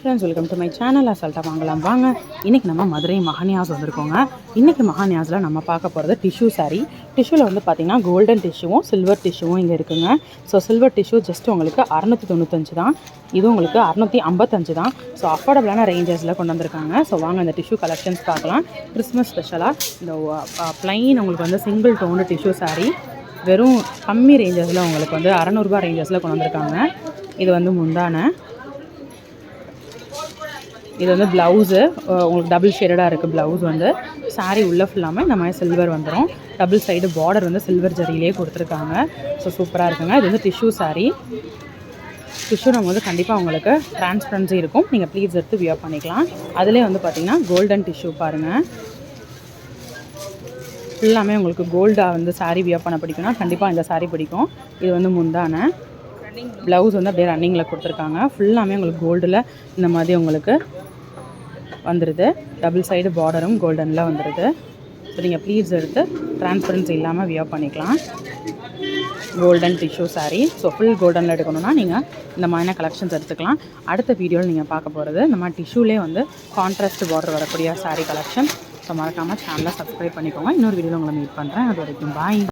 Friends welcome to my channel அசால்ட்டாக வாங்கலாம். வாங்க இன்றைக்கி நம்ம மதுரை மகானியாஸ் வந்திருக்கோங்க. இன்றைக்கி மகானியாஸில் நம்ம பார்க்க போகிறது டிஷ்யூ சாரீ டிஷ்யூவில் வந்து பார்த்திங்கன்னா கோல்டன் டிஷ்யூவும் சில்வர் டிஷ்யூவும் இங்கே இருக்குங்க. ஸோ சில்வர் டிஷ்யூ ஜஸ்ட் உங்களுக்கு அறநூற்றி தொண்ணூத்தஞ்சு தான். இது உங்களுக்கு அறநூற்றி ஐம்பத்தஞ்சு தான். ஸோ அஃபோர்டபுளான ரேஞ்சஸில் கொண்டு வந்திருக்காங்க. ஸோ வாங்க இந்த டிஷ்யூ கலெக்ஷன்ஸ் பார்க்கலாம். கிறிஸ்மஸ் ஸ்பெஷலாக இந்த ப்ளைன் உங்களுக்கு வந்து சிங்கிள் டோனு டிஷ்யூ saree. வெறும் கம்மி ரேஞ்சஸில் உங்களுக்கு வந்து அறநூறுபா ரேஞ்சஸில் கொண்டு வந்திருக்காங்க. இது வந்து முந்தான. இது வந்து ப்ளவுஸு உங்களுக்கு டபுள் ஷேடடாக இருக்குது ப்ளவுஸ் வந்து. சாரீ உள்ளே ஃபுல்லாமல் இந்த மாதிரி சில்வர் வந்துடும் டபுள் சைடு பார்டர் வந்து சில்வர் ஜரியிலே கொடுத்துருக்காங்க. ஸோ சூப்பராக இருக்குங்க. இது வந்து டிஷ்யூ சாரீ டிஷ்யூ நம்ம வந்து கண்டிப்பாக உங்களுக்கு டிரான்ஸ்பரன்சி இருக்கும். நீங்கள் ப்ளீஸ் எடுத்து வியோ பண்ணிக்கலாம். அதிலே வந்து பார்த்திங்கன்னா கோல்டன் டிஷ்யூ பாருங்கள் ஃபுல்லாமே உங்களுக்கு கோல்டாக வந்து சாரீ வியோ பண்ண பிடிக்கும்னா கண்டிப்பாக இந்த சாரீ பிடிக்கும். இது வந்து முந்தான. ப்ளவுஸ் வந்து அப்படியே ரன்னிங்கில் கொடுத்துருக்காங்க. ஃபுல்லாமே உங்களுக்கு கோல்டில் இந்த மாதிரி உங்களுக்கு வந்துடுது டபுள் சைடு பார்டரும் கோல்டனில் வந்துடுது ஸோ நீங்கள் ப்ளீட்ஸ் எடுத்து டிரான்ஸ்பரன்சி இல்லாமல் வியர் பண்ணிக்கலாம். Golden tissue saree. So full கோல்டனில் எடுக்கணும்னா நீங்கள் இந்த மாதிரியான கலெக்ஷன்ஸ் எடுத்துக்கலாம். அடுத்த வீடியோவில் நீங்கள் பார்க்க போகிறது நம்ம டிஷ்யூலே வந்து கான்ட்ராஸ்ட் பார்டர் வரக்கூடிய சாரீ கலெக்ஷன் ஸோ மறக்காமல் சேனலை சப்ஸ்கிரைப் பண்ணிக்கோங்க. இன்னொரு வீடியோவில் உங்களை மீட் பண்ணுறேன் அது வரைக்கும் பாய்